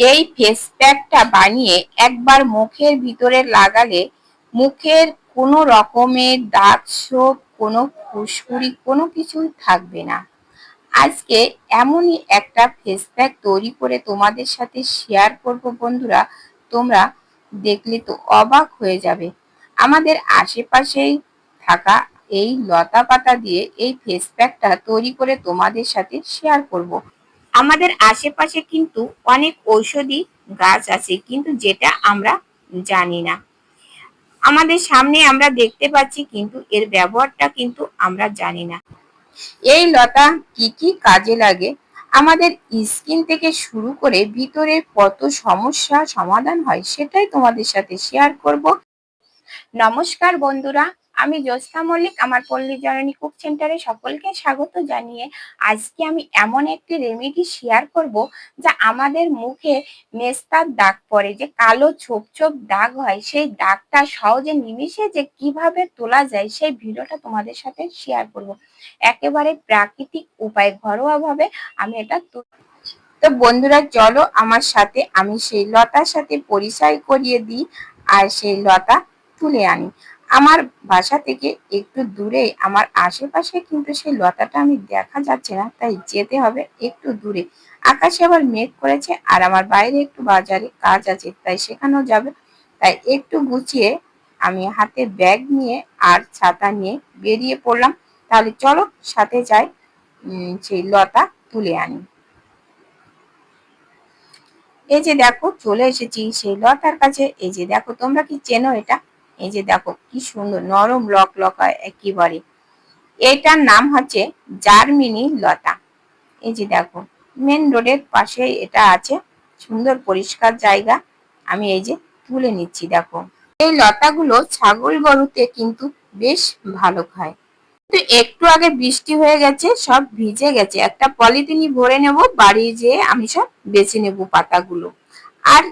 এই ফেস প্যাকটা বানিয়ে একবার মুখের ভিতরে লাগালে মুখের কোনো রকমের দাগ ছোপ, কোনো ফুসকুড়ি, কোনো কিছুই থাকবে না। আজকে এমনই একটা ফেস প্যাক তৈরি করে তোমাদের সাথে শেয়ার করব বন্ধুরা, তোমরা দেখলে তো অবাক হয়ে যাবে। আমাদের আশেপাশেই থাকা এই লতা পাতা দিয়ে এই ফেস প্যাকটা তৈরি করে তোমাদের সাথে শেয়ার করব। আমাদের আশেপাশে কিন্তু অনেক ঔষধি গাছ আছে, কিন্তু যেটা আমরা জানি না। আমাদের সামনে আমরা দেখতে পাচ্ছি কিন্তু এর ব্যবহারটা কিন্তু আমরা জানি না। এই লতা কি কি কাজে লাগে? আমাদের স্কিন থেকে শুরু করে ভিতরে কত সমস্যা সমাধান হয় সেটাই তোমাদের সাথে শেয়ার করব। নমস্কার বন্ধুরা আমি জ্যোৎস্না মল্লিক, আমার পল্লী জননী কুক সেন্টারে সকলকে স্বাগত জানিয়ে আজকে আমি এমন একটি রেমেডি শেয়ার করব যা আমাদের মুখে মেস্তার দাগ পড়ে, যে কালো ছোপ ছোপ দাগ হয়, সেই দাগটা সহজে নিমিশে যে কীভাবে তোলা যায়, সেই ভিডিওটা তোমাদের সাথে শেয়ার করব। একেবারে প্রাকৃতিক উপায় ঘরোয়াভাবে আমি এটা তো বন্ধুরা, চলো আমার সাথে আমি সেই লতার সাথে পরিচয় করিয়ে দিই আর সেই লতা তুলে আনি। আমার বাসা থেকে একটু দূরে, আমার আশেপাশে কিন্তু সেই লতাটা আমি দেখা যাচ্ছে না, তাই যেতে হবে একটু দূরে। আকাশে আবার মেঘ করেছে আর আমার বাইরে একটু বাজারে কাজ আছে, তাই সেখানেও যাবে। তাই একটু গুছিয়ে আমি হাতে ব্যাগ নিয়ে আর ছাতা নিয়ে বেরিয়ে পড়লাম। তাহলে চলো সাথে যাই সেই লতা তুলে আনি। এই যে দেখো, চলে এসেছি সেই লতার কাছে। এই যে দেখো, তোমরা কি চেনো এটা? এই যে দেখো, কি সুন্দর, নরম লক লকায় একেবারে। এটার নাম হচ্ছে জারমিনি লতা। এই যে দেখো, মেন রোডের পাশে এটা আছে, সুন্দর পরিষ্কার জায়গা। আমি এই যে তুলে নিচ্ছি, দেখো। এই লতাগুলো ছাগল গরুতে কিন্তু বেশ ভালো খায়। তো একটু আগে বৃষ্টি হয়ে গেছে, সব ভিজে গেছে। একটা পলিথিনি ভরে নেব, বাড়ি যেয়ে আমি সব বেছে নেব পাতাগুলো। আর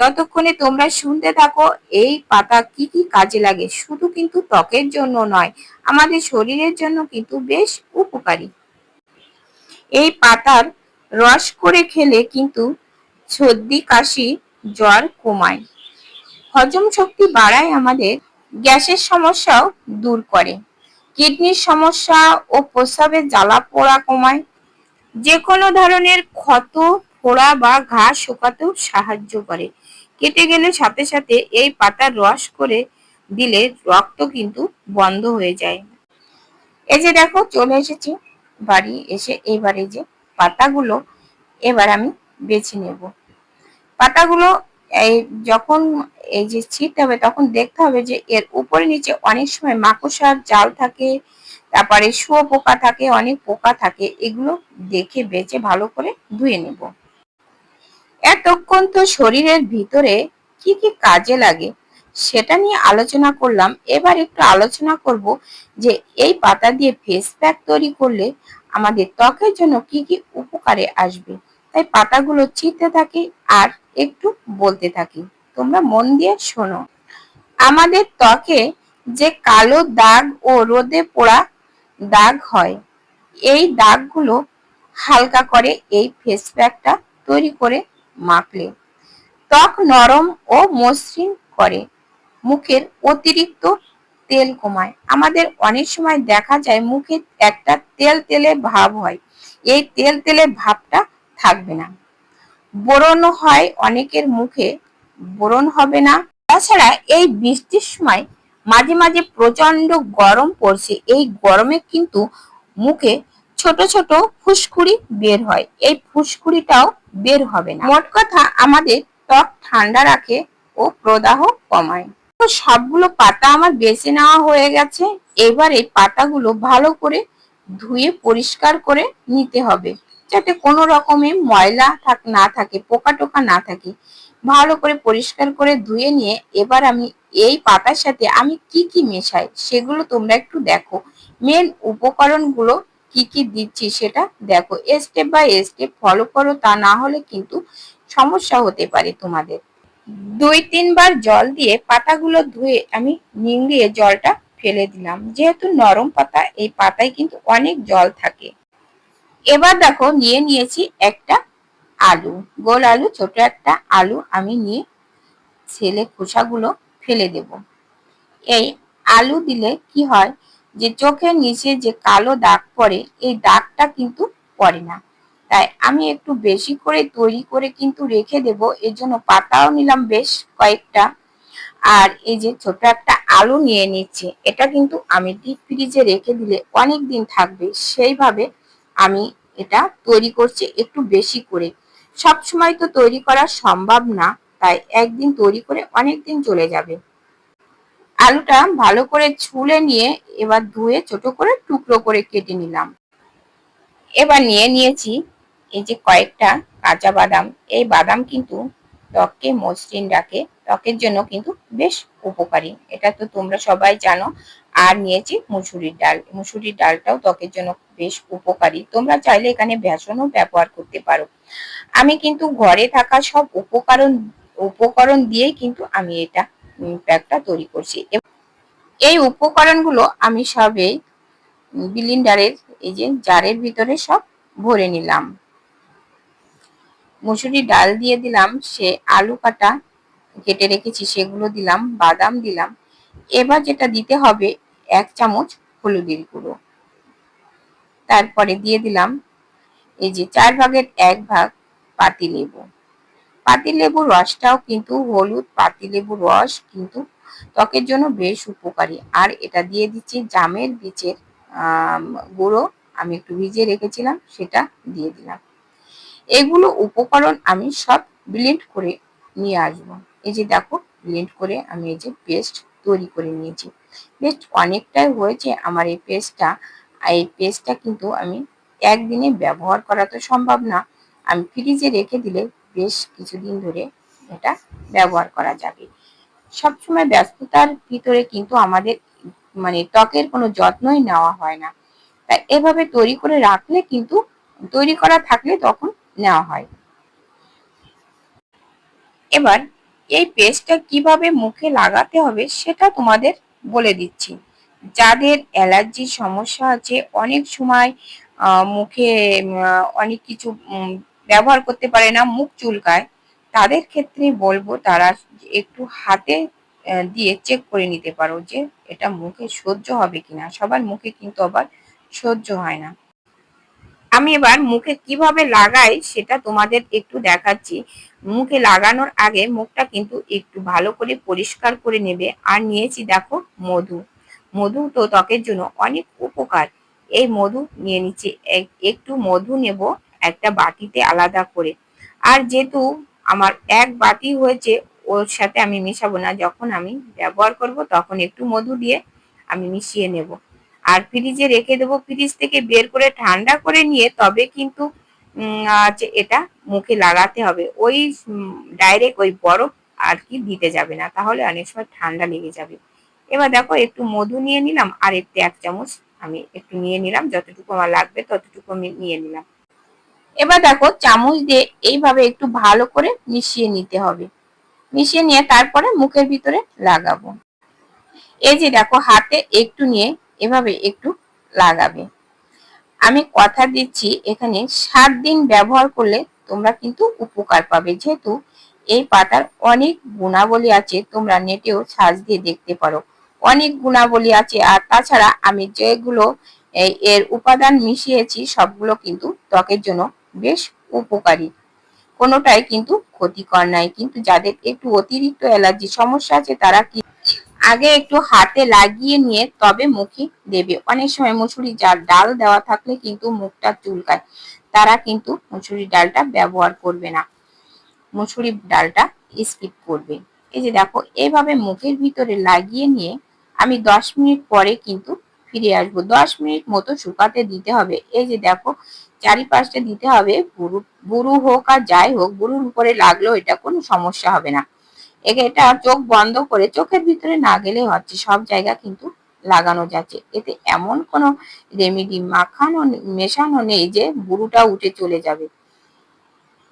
ততক্ষণে তোমরা শুনতে থাকো, এই পাতা কি কি কাজে লাগে? শুধু কিন্তু ত্বকের জন্য নয়, আমাদের শরীরের জন্য কিন্তু বেশ উপকারী। এই পাতার রস করে খেলে কিন্তু সর্দি, কাশি, জ্বর কমায়। হজম শক্তি বাড়ায় আমাদের গ্যাসের সমস্যাও দূর করে। কিডনির সমস্যা ও প্রস্রাবের জ্বালা পোড়া কমায়। যে কোনো ধরনের ক্ষত ফোড়া বা ঘা শুকাতেও সাহায্য করে। কেটে গেলে সাথে সাথে এই পাতার রস করে দিলে রক্ত কিন্তু বন্ধ হয়ে যায়। এই যে দেখো, চলে এসেছি বাড়ি এসে এবারে যে পাতাগুলো, এবার আমি বেছে নেব। পাতাগুলো এই যখন এই যে ছিটতে হবে, তখন দেখতে হবে যে এর উপরে নিচে অনেক সময় মাকড়সার জাল থাকে, তারপরে শুয়ো পোকা থাকে, অনেক পোকা থাকে, এগুলো দেখে বেছে ভালো করে ধুয়ে নেব। এতক্ষণ তো শরীরের ভিতরে কি কি কাজে লাগে সেটা নিয়ে আলোচনা করলাম। এবার একটু আলোচনা করব যে এই পাতা দিয়ে ফেস প্যাক তৈরি করলে আমাদের ত্বকের জন্য কি কি উপকারে আসবে। তাই পাতাগুলো চিনতে থাকি আর একটু বলতে থাকি। তোমরা মন দিয়ে শোনো। আমাদের ত্বকে যে কালো দাগ ও রোদে পোড়া দাগ হয়, এই দাগগুলো হালকা করে এই ফেস প্যাকটা তৈরি করে মাখলে। ত্বক নরম ও মসৃণ করে। মুখের অতিরিক্ত তেল কমায়। আমাদের অনেক সময় দেখা যায় মুখে একটা তেল তেলে ভাব হয়। এই তেল তেলে ভাবটা থাকবে না। বোরন হয় অনেকের মুখে। বোরন হবে না। তাছাড়া এই বৃষ্টির সময় মাঝে মাঝে প্রচণ্ড গরম পড়ছে। এই গরমে কিন্তু মুখে ছোট ছোট ফুসকুড়ি বের হয়। এই ফুসকুড়িটাও বের হবে না। মোট কথা আমাদের ত্বক ঠান্ডা রাখে ও প্রদাহ কমায়। তো সবগুলো পাতা আমার বেছে নেওয়া হয়ে গেছে। এবার এই পাতাগুলো ভালো করে ধুয়ে পরিষ্কার করে নিতে হবে। যাতে কোনো রকমে ময়লা থাক না থাকে, পোকা টোকা না থাকে। ভালো করে পরিষ্কার করে ধুয়ে নিয়ে এবার আমি এই পাতার সাথে আমি কি কি মেশাই সেগুলো তোমরা একটু দেখো। মেন উপকরণগুলো কি কি দিচ্ছি সেটা দেখো স্টেপ বাই স্টেপ ফলো করো, তা না হলে কিন্তু সমস্যা হতে পারে তোমাদের। দুই তিনবার জল দিয়ে পাতাগুলো ধুয়ে আমি নিংড়িয়ে জলটা ফেলে দিলাম। যেহেতু নরম পাতা, এই পাতায় কিন্তু অনেক জল থাকে। এবার দেখো, নিয়ে নিয়েছি একটা আলু। গোল আলু, ছোট একটা আলু আমি নিয়ে ছেলে খোসাগুলো ফেলে দেব। এই আলু দিলে কি হয় যে চোখের নিচে যে কালো দাগ পড়ে, এই দাগটা কিন্তু পড়ে না। তাই আমি একটু বেশি করে তৈরি করে কিন্তু রেখে দেব। এর জন্য পাতাও নিলাম বেশ কয়েকটা। আর এই যে ছোট একটা আলু নিয়ে নিচ্ছে, এটা কিন্তু আমি ডিপ ফ্রিজে রেখে দিলে অনেক দিন থাকবে। সেইভাবে আমি এটা তৈরি করছি একটু বেশি করে। সব সময় তো তৈরি করা সম্ভব না, তাই একদিন তৈরি করে অনেক দিন চলে যাবে। আলুটা ভালো করে ছুলে নিয়ে এবার ধুয়ে ছোট করে টুকরো করে কেটে নিলাম। এবার নিয়ে নিয়েছি এই যে কয়েকটা কাঁচা বাদাম। এই বাদাম কিন্তু ত্বককে মসৃণ রাখে। ত্বকের জন্য কিন্তু বেশ উপকারী। এটা তো তোমরা সবাই জানো। আর নিয়েছি মুসুরির ডাল। মুসুরির ডালটাও ত্বকের জন্য বেশ উপকারী। তোমরা চাইলে এখানে বেসনও ব্যবহার করতে পারো। আমি কিন্তু ঘরে থাকা সব উপকরণ উপকরণ দিয়েই কিন্তু আমি এটা প্যাকটা তৈরি করছি। এই উপকরণগুলো আমি সবেই বিলিন্ডারের, এই যে জারের ভিতরে সব ভরে নিলাম। মুসুরি ডাল দিয়ে দিলাম, সে আলু কাটা কেটে রেখেছি, সেগুলো দিলাম, বাদাম দিলাম। এবার যেটা দিতে হবে, এক চামচ হলুদের গুঁড়ো। তারপরে দিয়ে দিলাম, এই যে চার ভাগের এক ভাগ পাতি লেবু। পাতি লেবুর রসটাও কিন্তু হলুদ পাতি লেবুর রস কিন্তু ত্বকের জন্য বেশ উপকারী। আর এটা দিয়ে দিচ্ছি জামের বীজের গুঁড়ো। আমি একটু ভিজিয়ে রেখেছিলাম, সেটা দিয়ে দিলাম। এগুলো উপকরণ আমি সব ব্লেন্ড করে নিয়ে আসব। এই যে দেখো ব্লেন্ড করে আমি এই যে পেস্ট তৈরি করে নিয়েছি। পেস্ট অনেকটাই হয়েছে আমার এই পেস্টটা এই পেস্টটা কিন্তু আমি একদিনে ব্যবহার করা তো সম্ভব না। আমি ফ্রিজে রেখে দিলে বেশ কিছুদিন ধরে এটা ব্যবহার করা যাবে। সবসময় ব্যস্ততার ভিতরে কিন্তু আমাদের মানে ত্বকের কোনো যত্নই নেওয়া হয় না। তাই এভাবে তৈরি করে রাখলে কিন্তু, তৈরি করা থাকলে তখন নেওয়া হয়। এবার এই পেস্টটা কীভাবে মুখে লাগাতে হবে সেটা তোমাদের বলে দিচ্ছি। যাদের অ্যালার্জির সমস্যা আছে, অনেক সময় মুখে অনেক কিছু ব্যবহার করতে পারে না, মুখ চুলকায়, তাদের ক্ষেত্রে বলব তারা একটু হাতে দিয়ে চেক করে নিতে পারো যে এটা মুখে সহ্য হবে কিনা। সবার মুখে কিন্তু আবার সহ্য হয় না। আমি এবার মুখে কীভাবে লাগাই সেটা তোমাদের একটু দেখাচ্ছি। মুখে লাগানোর আগে মুখটা কিন্তু একটু ভালো করে পরিষ্কার করে নেবে। আর নিয়েছি দেখো মধু। মধু তো ত্বকের জন্য অনেক উপকার। এই মধু নিয়ে নিচ্ছি। একটু মধু নেব। একটা বাটিতে আলাদা করে। আর যেহেতু আমার এক বাটি হয়েছে, ওর সাথে আমি মিশাবো না। যখন আমি ব্যবহার করব, তখন একটু মধু দিয়ে আমি মিশিয়ে নেব। আর ফ্রিজে রেখে দেবো। ফ্রিজ থেকে বের করে ঠান্ডা করে নিয়ে তবে কিন্তু এটা মুখে লাগাতে হবে। ওই ডাইরেক্ট ওই বরফ আর কি দিতে যাবে না। তাহলে অনেক সময় ঠান্ডা লেগে যাবে। এবার দেখো, একটু মধু নিয়ে নিলাম। আর একটু এক চামচ আমি একটু নিয়ে নিলাম। যতটুকু আমার লাগবে, ততটুকু আমি নিয়ে নিলাম। এবার দেখো চামচ দিয়ে এইভাবে একটু ভালো করে মিশিয়ে নিতে হবে। মিশিয়ে নিয়ে তারপরে মুখের ভিতরে লাগাবো। এই যে দেখো হাতে একটু নিয়ে এভাবে একটু লাগাবে। আমি কথা দিচ্ছি এখানে সাত দিন ব্যবহার করলে তোমরা কিন্তু উপকার পাবে। যেহেতু এই পাতার অনেক গুণাবলী আছে, তোমরা নেটেও সার্চ দিয়ে দেখতে পারো। অনেক গুণাবলী আছে আর তাছাড়া আমি যেগুলো এর উপাদান মিশিয়েছি সবগুলো কিন্তু ত্বকের জন্য বেশ উপকারী। কোনোটাই কিন্তু ক্ষতিকর নাই। কিন্তু যাদের একটু অতিরিক্ত অ্যালার্জি সমস্যা আছে, তারা কি আগে একটু হাতে লাগিয়ে নিয়ে তবে মুখে দেবে। অনেক সময় মুসুরি যার ডাল দেওয়া থাকলে কিন্তু মুখটা চুলকায়। তারা কিন্তু মুসুরি ডালটা ব্যবহার করবে না। মুসুরি ডালটা স্কিপ করবে। এই যে দেখো, এভাবে মুখের ভিতরে লাগিয়ে নিয়ে আমি দশ মিনিট পরে কিন্তু ফিরে আসব। দশ মিনিট মতো শুকাতে দিতে হবে। এই যে দেখো চারিপাশটা দিতে হবে বুরু বুরু হোক আর যাই হোক, বুরুর উপরে লাগলেও এটা কোনো সমস্যা হবে না। এটা চোখ বন্ধ করে চোখের ভিতরে না গেলে হচ্ছে সব জায়গা কিন্তু লাগানো যাচ্ছে। এতে এমন কোনো রেমিডি মাখানো মেশানো নেই যে বুড়ুটা উঠে চলে যাবে।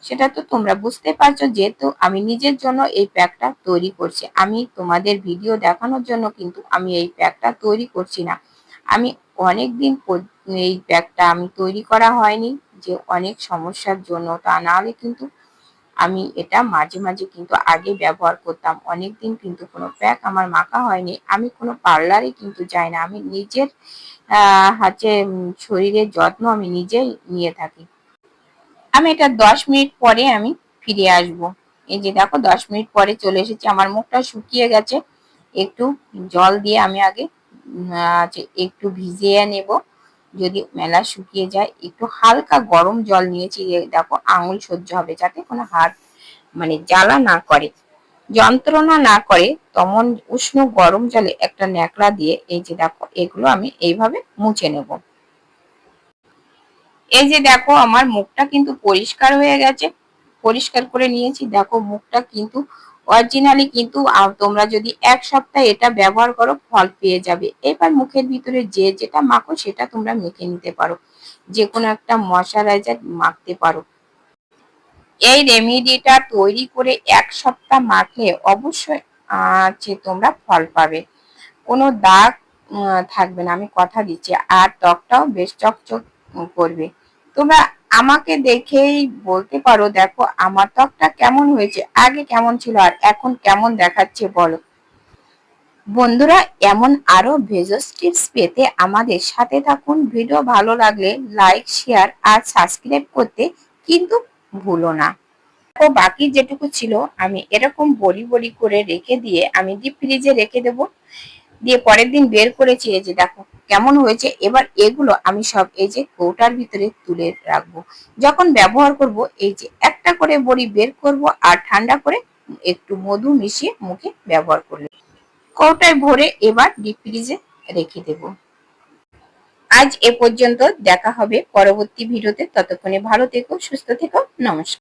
সেটা তো তোমরা বুঝতে পারছ, যেহেতু আমি নিজের জন্য এই প্যাকটা তৈরি করছি। আমি তোমাদের ভিডিও দেখানোর জন্য কিন্তু আমি এই প্যাকটা তৈরি করছি না। আমি অনেক দিন এই ব্যাগটা আমি তৈরি করা হয়নি, যে অনেক সমস্যার জন্য। তা নাহলে কিন্তু আমি এটা মাঝে মাঝে কিন্তু আগে ব্যবহার করতাম। অনেক দিন কিন্তু কোনো প্যাক আমার মাখা হয়নি। আমি কোনো পার্লারে কিন্তু যাই না। আমি নিজের হচ্ছে শরীরের যত্ন আমি নিজেই নিয়ে থাকি। আমি এটা দশ মিনিট পরে আমি ফিরে আসব। এই যে দেখো, দশ মিনিট পরে চলে এসেছি। আমার মুখটা শুকিয়ে গেছে। একটু জল দিয়ে আমি আগে একটু ভিজিয়ে নেব। যদি মেলা শুকিয়ে যায়, একটু হালকা গরম জল নিয়েছি দেখো আঙুল সহ্য হবে, যাতে কোনো হাত মানে জ্বালা না করে। যন্ত্রণা না করে, তেমন উষ্ণ গরম জলে একটা ন্যাকড়া দিয়ে এই যে দেখো, এগুলো আমি এইভাবে মুছে নেব। এই যে দেখো, আমার মুখটা কিন্তু পরিষ্কার হয়ে গেছে। পরিষ্কার করে নিয়েছি। দেখো, মুখটা কিন্তু অরিজিনালি কিন্তু তোমরা যদি এক সপ্তাহ এটা ব্যবহার করো, ফল পেয়ে যাবে। এবার মুখের ভিতরে যে যেটা মাখো, সেটা তোমরা মেখে নিতে পারো। যে কোনো একটা ময়শ্চারাইজার মাখতে পারো। এই রেমিডিটা তৈরি করে এক সপ্তাহ মাখলে অবশ্যই যে তোমরা ফল পাবে। কোনো দাগ থাকবে না। আমি কথা দিচ্ছি। আর ত্বকটাও বেশ চকচক করবে। তোমরা আমাকে দেখেই বলতে পারো, দেখো আমার ত্বকটা কেমন হয়েছে, আগে কেমন ছিল আর এখন কেমন দেখাচ্ছে বলো। বন্ধুরা, এমন আরও ভেজস টিপস পেতে আমাদের সাথে থাকুন। ভিডিও ভালো লাগলে লাইক শেয়ার আর সাবস্ক্রাইব করতে কিন্তু ভুলো না। ও বাকি যেটুকু ছিল, আমি এরকম বড়ি বড়ি করে রেখে দিয়ে আমি ডিপ ফ্রিজে রেখে দেব। দিয়ে পরের দিন বের করেছি এই যে দেখো কেমন হয়েছে, এবার এগুলো আমি সব এই যে কৌটার ভিতরে তুলে রাখব। যখন ব্যবহার করব, এই যে একটা করে বড়ি বের করব আর ঠান্ডা করে একটু মধু মিশিয়ে মুখে ব্যবহার করলে। কৌটায় ভরে এবার ডিপ ফ্রিজে রেখে দেব। আজ এ পর্যন্ত দেখা হবে পরবর্তী ভিডিওতে। ততক্ষণে ভালো থেকো, সুস্থ থেকো, নমস্কার।